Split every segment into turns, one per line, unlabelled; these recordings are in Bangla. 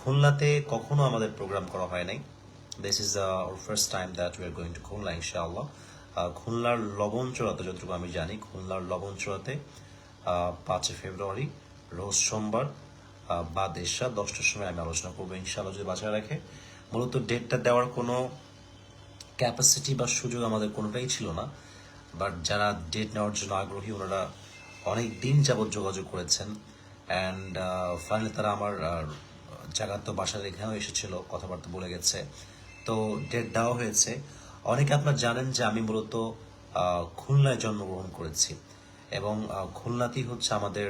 খুলনাতে কখনো আমাদের প্রোগ্রাম করা হয় নাই। This is our first time that we are going to Khulna ইনশাআল্লাহ খুলনার লবণচূড়াতে যতটুকু আমি জানি, খুলনার লবণচূড়াতে পাঁচই ফেব্রুয়ারি, রোজ সোমবার বা দেশরা দশটার সময় আমি আলোচনা করব, ইনশাআল্লাহ, যদি বাঁচায় রাখে। মূলত ডেটটা দেওয়ার কোনো ক্যাপাসিটি বা সুযোগ আমাদের কোনোটাই ছিল না বাট যারা ডেট নেওয়ার জন্য আগ্রহী, ওনারা অনেক দিন যাবৎ যোগাযোগ করেছেন অ্যান্ড ফাইনালি তারা আমার জায়গা তো বাসার এখানেও এসেছিল, কথাবার্তা বলে গেছে, তো ডেট দেওয়া হয়েছে। অনেকে আপনার জানেন যে আমি মূলত খুলনায় জন্মগ্রহণ করেছি এবং খুলনাতেই হচ্ছে আমাদের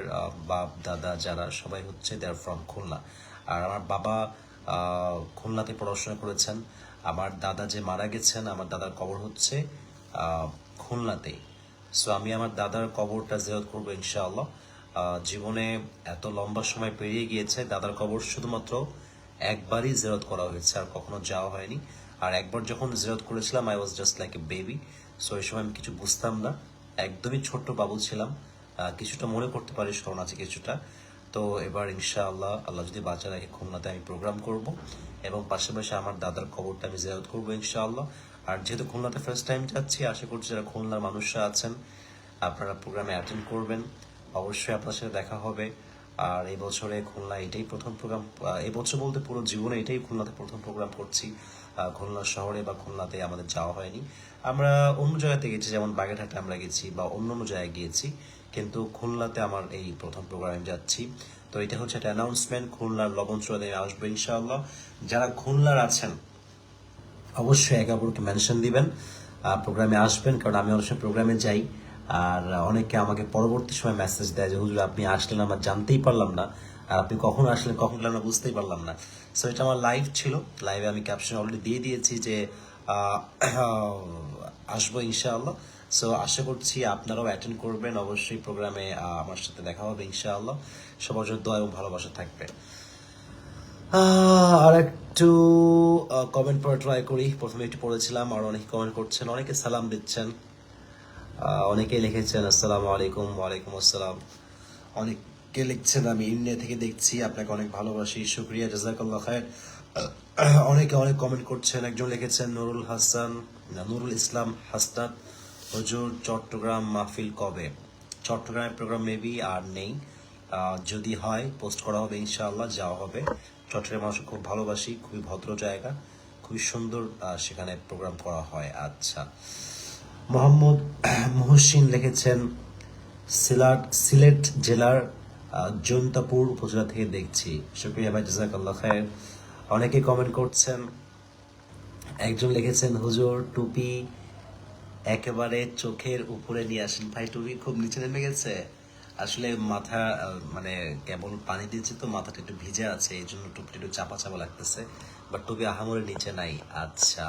বাপ, দাদা যারা সবাই হচ্ছে দে আর ফ্রম খুলনা। আর আমার বাবা খুলনাতে পড়াশোনা করেছেন। আমার দাদা যে মারা গেছেন, আমার দাদার কবর হচ্ছে খুলনাতেই। সো আমি আমার দাদার কবরটা জিয়ারত করব ইনশাআল্লাহ। জীবনে এত লম্বা সময় পেরিয়ে গিয়েছে, দাদার কবর শুধুমাত্র একবারই জেরত করা হয়েছে, আর কখনো যাওয়া হয়নি। আর একবার যখন জেরত করেছিলাম I was just like a baby so এই সময় আমি কিছু বুঝতাম না। একদমই ছোট্ট বাবু ছিলাম। কিছুটা মনে করতে পারি স্মরণ আছে কিছুটা। তো, এবার ইনশাআল্লাহ, আল্লাহ যদি বাঁচা রাখে খুলনাতে, আমি প্রোগ্রাম করব। এবং পাশাপাশি আমার দাদার কবরটা আমি জিয়ারত করব ইনশাআল্লাহ। আর যেহেতু খুলনাতে ফার্স্ট টাইম যাচ্ছি, আশা করছি যারা খুলনার মানুষরা আছেন, আপনারা প্রোগ্রামে অ্যাটেন্ড করবেন। অবশ্যই আপনার সাথে দেখা হবে। আর এই বছরে খুলনা এটাই প্রথম প্রোগ্রাম এই বছর বলতে পুরো জীবনে এটাই খুলনাতে প্রথম প্রোগ্রাম করছি। খুলনা শহরে বা খুলনাতে আমাদের যাওয়া হয়নি। আমরা অন্য জায়গাতে গেছি, যেমন বাগেরহাটে আমরা গেছি বা অন্য অন্য জায়গায় গিয়েছি। কিন্তু খুলনাতে আমার এই প্রথম প্রোগ্রামে যাচ্ছি। তো এটা হচ্ছে একটা অ্যানাউন্সমেন্ট খুলনার লবণ চুয়াতে আসব ইনশাআল্লাহ। যারা খুলনার আছেন, অবশ্যই একে অপরকে মেনশন দিবেন। প্রোগ্রামে আসবেন, কারণ আমি সময় প্রোগ্রামে যাই। আর অনেকে আমাকে পরবর্তী সময় মেসেজ দেয় যে, হুজুর, আপনি আসলেন, আমার জানতেই পারলাম না। আর আপনি কখন আসলেন, কখন আমরা বুঝতেই পারলাম না। সো এটা আমার লাইভ ছিল। লাইভে আমি ক্যাপশন অলরেডি দিয়ে দিয়েছি যে আসব ইনশাআল্লাহ। সো আশা করছি আপনারাও অ্যাটেন্ড করবেন। অবশ্যই প্রোগ্রামে আমার সাথে দেখা হবে ইনশাআল্লাহ। সবার জন্য দোয়া এবং ভালোবাসা থাকবে। আর একটু কমেন্ট পড়া ট্রাই করি। প্রথমে একটু পড়েছিলাম, আর অনেকে কমেন্ট করছেন, অনেকে সালাম দিচ্ছেন। আহ, অনেকে লিখেছেন আসসালামু আলাইকুম ওয়ালাইকুম আসসালাম। অনেকে লিখছেন আমি ইন্ডিয়া থেকে দেখছি আপনাকে অনেক ভালোবাসি শুক্রিয়া জাজাকাল্লাহ খায়ের। অনেকে অনেক কমেন্ট করছেন একজন লিখেছেন নুরুল হাসান নুরুল ইসলাম হাসনাত হুজুর চট্টগ্রাম মাহফিল কবে? চট্টগ্রামের প্রোগ্রাম মেবি আর নেই। যদি হয় পোস্ট করা হবে ইনশাআল্লাহ যাওয়া হবে। চট্টগ্রাম মানুষ খুব ভালোবাসি খুবই ভদ্র জায়গা খুবই সুন্দর সেখানে প্রোগ্রাম করা হয়। আচ্ছা। মোহাম্মদ মহসিন লিখেছেন, সিলাট, সিলেট জেলার জৈন্তাপুর উপজেলা থেকে দেখছি। শুক্রিয়া ভাই, জাজাকাল্লাহ খায়ের। অনেকে কমেন্ট করছেন, একজন লিখেছেন, হুজুর, টুপি একেবারে চোখের উপরে নিয়ে আসেন। ভাই, টুপি খুব নিচে নেমে গেছে। আসলে মাথা মানে কেবল পানি দিয়েছে তো, মাথাটা একটু ভিজে আছে, এই জন্য টুপিটা একটু চাপা চাপা লাগতেছে। বাট টুপি আহামরের নিচে নাই। আচ্ছা।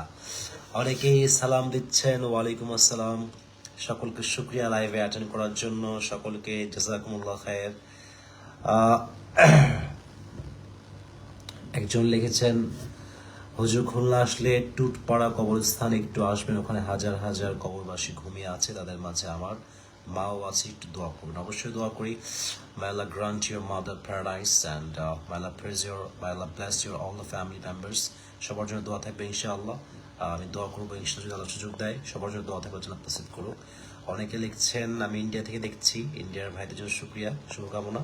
অনেকেই সালাম দিচ্ছেন, ওয়ালাইকুম আসসালাম। সকলকে শুক্রিয়া লাইভে অ্যাটেন্ড করার জন্য। সকলকে জাজাকুমুল্লাহ খায়ের। একজন লিখেছেন, হুজুর, খুলনা আসলে টুটপাড়া কবরস্থান একটু আসবেন, ওখানে হাজার হাজার কবরবাসী ঘুমিয়ে আছে, তাদের মাঝে আমার মাও আছে একটু দোয়া করবেন অবশ্যই দোয়া করি। May Allah grant your mother paradise and may Allah praise your may Allah bless your all the family members সবার জন্য দোয়া থাকবে ইনশাআল্লাহ। আমি দোয়া করব ইনশাল্লাহ যদি আল্লাহ সুযোগ দেয়। সবার জন্য দোয়া থাকবে জন্য প্রসিদ্ধ করুক। অনেকে লিখছেন, আমি ইন্ডিয়া থেকে দেখছি। ইন্ডিয়ার ভাইদের জন্য শুক্রিয়া, শুভকামনা।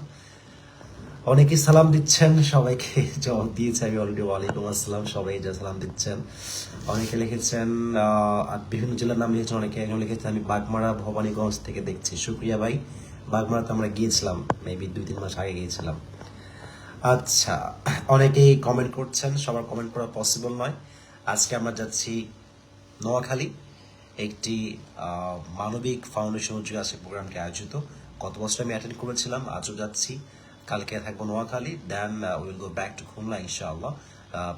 অনেকে সালাম দিচ্ছেন সবাইকে। জবাব দিয়েছে, আমি অলরেডি ওয়ালাইকুম আসসালাম। সবাই যা সালাম দিচ্ছেন। অনেকে লিখেছেন বিভিন্ন জেলার নাম লিখেছেন, অনেকে একজন লিখেছেন, আমি বাগমারা ভবানীগঞ্জ থেকে দেখছি। শুক্রিয়া ভাই, বাগমারাতে আমরা গিয়েছিলাম মেবি দুই তিন মাস আগে গিয়েছিলাম। আচ্ছা অনেকেই কমেন্ট করছেন, সবার কমেন্ট করা পসিবল নয়। আজকে আমরা যাচ্ছি নোয়াখালী, একটি মানবিক ফাউন্ডেশন উদ্যোগে আছে প্রোগ্রামটি আয়োজিত। গত বছর আমি অ্যাটেন্ড করেছিলাম, আজও যাচ্ছি। কালকে থাকব Noakhali then will go back to Khulna ইনশাআল্লাহ।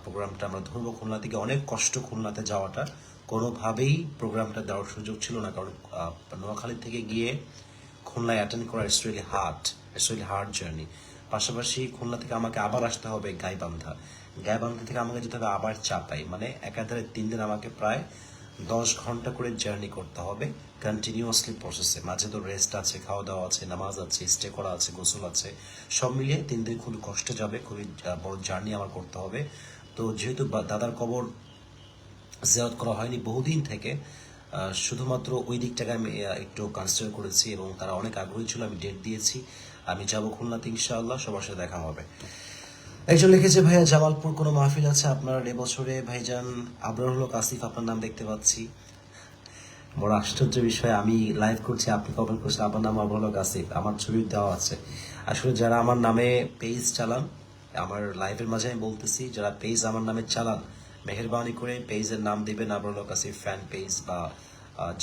প্রোগ্রামটা আমরা ধরবো খুলনা থেকে। অনেক কষ্ট খুলনাতে যাওয়াটা। কোনোভাবেই প্রোগ্রামটা দেওয়ার সুযোগ ছিল না, কারণ নোয়াখালী থেকে গিয়ে খুলনায় অ্যাটেন্ড করা it's really hard it's really hard journey পাশাপাশি খুলনা থেকে আমাকে আবার আসতে হবে গাইবান্ধা। গাইবান্ধা থেকে আমাকে যেতে হবে আবার চাপাই। মানে একাধারে তিন দিন আমাকে প্রায় দশ ঘণ্টা করে জার্নি করতে হবে। কন্টিনিউয়াসলি প্রসেসে মাঝে তো রেস্ট আছে খাওয়া দাওয়া আছে, নামাজ আছে স্টে করা আছে, গোসল আছে, সব মিলিয়ে তিন দিন খুবই কষ্ট যাবে, খুবই বড় জার্নি আমার করতে হবে। তো যেহেতু দাদার কবর জিয়ারত করা হয়নি, বহুদিন থেকে শুধুমাত্র ওই দিকটাকে আমি একটু কনসিডার করেছি এবং তারা অনেক আগ্রহী ছিল, আমি ডেট দিয়েছি। আমি যাব খুলনাতে ইনশাআল্লাহ, সবার সাথে দেখা হবে। একজন লিখেছে, ভাইয়া, জামালপুর কোনো মাহফিল আছে আপনার এবছরে? ভাইজান আবরার হলো কাসিফ আপনার নাম দেখতে পাচ্ছি। বড় আশ্চর্য বিষয়, আমি লাইভ করছি, আপনি কমেন্ট করছেন, আমার নাম আবরার হলো কাসিফ আমার ছবি দেওয়া আছে। আসলে যারা আমার নামে পেজ চালান, আমার লাইভের মাঝে আমি বলতেছি, যারা পেজ আমার নামে চালান, মেহরবানি করে পেজের নাম দেবেন আবরার হলো কাসিফ ফ্যান পেজ বা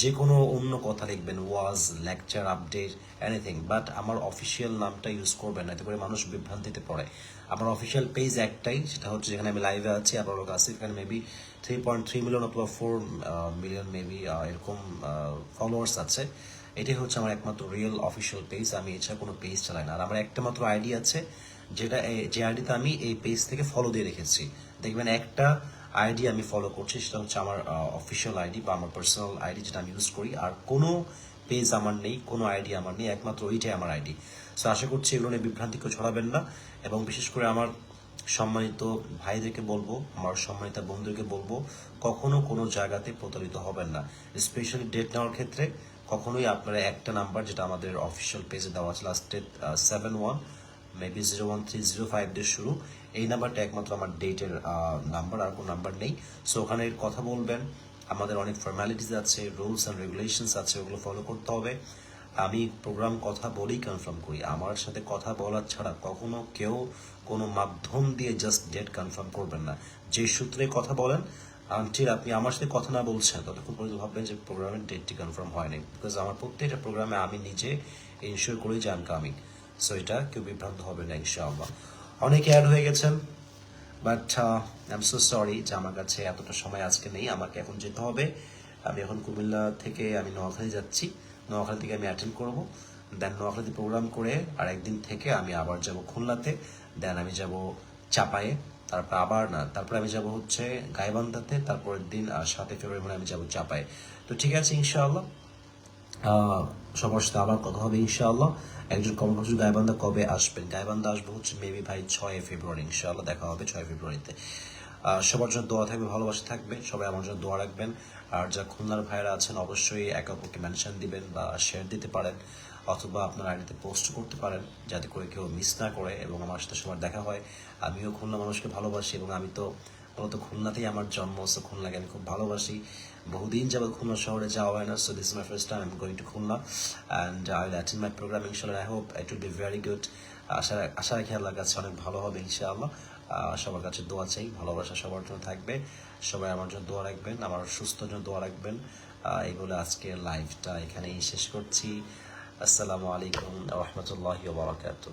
যে কোনো অন্য কথা লিখবেন ওয়াজ লেকচার আপডেট এনিথিং বাট আমার অফিসিয়াল নামটা ইউজ করবেন না এতে করে মানুষ বিভ্রান্তিতে পড়ে। আমার অফিসিয়াল পেজ একটাই, সেটা হচ্ছে যেখানে আমি লাইভে আছি আপনার লোক আসিফ এখানে maybe three point three million অথবা ফোর মিলিয়ন মেবি এরকম ফলোয়ার্স আছে। এটাই হচ্ছে আমার একমাত্র রিয়েল অফিসিয়াল পেজ আমি এছাড়া কোনো পেজ চালাই না। আর আমার একটা মাত্র আইডি আছে, যেটা যে আইডিতে আমি এই পেজ থেকে ফলো দিয়ে রেখেছি। দেখবেন একটা আইডি আমি ফলো করছি, সেটা হচ্ছে আমার অফিসিয়াল আইডি বা আমার পার্সোনাল আইডি যেটা আমি ইউজ করি। আর কোনো পেজ আমার নেই, কোনো আইডি আমার নেই, একমাত্র ওইটাই আমার আইডি। সো আশা করছি এগুলো নিয়ে বিভ্রান্তি কেউ ছড়াবেন না। এবং বিশেষ করে আমার সম্মানিত ভাইদেরকে বলব, আমার সম্মানিত বন্ধুদেরকে বলব, কখনো কোনো জায়গাতে প্রতারিত হবেন না। স্পেশালি ডেট নেওয়ার ক্ষেত্রে কখনোই আপনারা একটা নাম্বার যেটা আমাদের অফিসিয়াল পেজে দেওয়া আছে lasted seven one maybe zero one three zero five দিয়ে শুরু। এই নাম্বারটা একমাত্র আমার ডেটের নাম্বার আর কোনো নাম্বার নেই। সো ওখানে কথা বলবেন। আমাদের অনেক ফর্মালিটিস আছে রুলস অ্যান্ড রেগুলেশনস আছে, ওগুলো ফলো করতে হবে। আমি প্রোগ্রাম কথা বলেই কনফার্ম করি। আমার সাথে কথা বলার ছাড়া কখনো কেউ কোনো মাধ্যম দিয়ে জাস্ট ডেট কনফার্ম করবেন না। যে সূত্রে কথা বলেন আনটিল আপনি আমার সাথে কথা না বলছেন, ততক্ষণ পর্যন্ত ভাববেন যে প্রোগ্রামের ডেটটি কনফার্ম হয়নি। বিকজ আমার প্রত্যেকটা প্রোগ্রামে আমি নিজে ইনশিওর করি যে আমি কামিং সো এটা কেউ বিভ্রান্ত হবে না, ইনশাআল্লাহ। অনেকে অ্যাড হয়ে গেছেন but I am so sorry যে আমার কাছে এতটা সময় আজকে নেই, আমাকে এখন যেতে হবে। আমি এখন কুমিল্লা থেকে আমি নোয়াখালী যাচ্ছি। নোয়াখালী থেকে আমি অ্যাটেন্ড করব দেন নোয়াখালীতে প্রোগ্রাম করে আর একদিন থেকে আমি আবার যাব খুলনাতে দেন আমি যাব চাপায়ে তারপর আবার না, তারপর আমি যাব হচ্ছে গাইবান্ধাতে, তারপরের দিন সাতই ফেব্রুয়ারি মানে আমি যাব চাপায়ে তো ঠিক আছে, ইনশাআল্লাহ। সবার সাথে আবার কথা হবে ইনশাআল্লাহ। একজন কমেন্ট করছে কবে আসবেন? গাইবান্ধা আসব হচ্ছে মেবি ভাই ছয় ফেব্রুয়ারি ইনশাআল্লাহ, দেখা হবে ছয় ফেব্রুয়ারিতে সবার জন্য দোয়া থাকবে ভালোবাসা থাকবে, সবাই আমার জন্য দোয়া রাখবেন। আর যা খুলনার ভাইরা আছেন, অবশ্যই একে অপরকে মেনশন দিবেন বা শেয়ার দিতে পারেন, অথবা আপনার আইডিতে পোস্ট করতে পারেন, যাতে করে কেউ মিস না করে এবং আমার সাথে সবার দেখা হয়। আমিও খুলনা মানুষকে ভালোবাসি এবং আমি তো মূলত খুলনাতেই আমার জন্ম খুলনাকে আমি খুব ভালোবাসি। বহুদিন যাবত খুলনা শহরে যাওয়া হয় না so this my first time going to Khulna and I will attend my program ইনশাল্লাহ I hope it will be very good আশা আশা রাখি আল্লাহর কাছে অনেক ভালো হবে ইনশাআল্লাহ সবার কাছে দোয়া চাই, ভালোবাসা সবার জন্য থাকবে। সবাই আমার জন্য দোয়া রাখবেন, আমার সুস্থ জন্য দোয়া রাখবেন। এগুলো আজকের লাইভটা এখানেই শেষ করছি। আসসালামু আলাইকুম রহমতুল্লাহ বারাকাতুহ।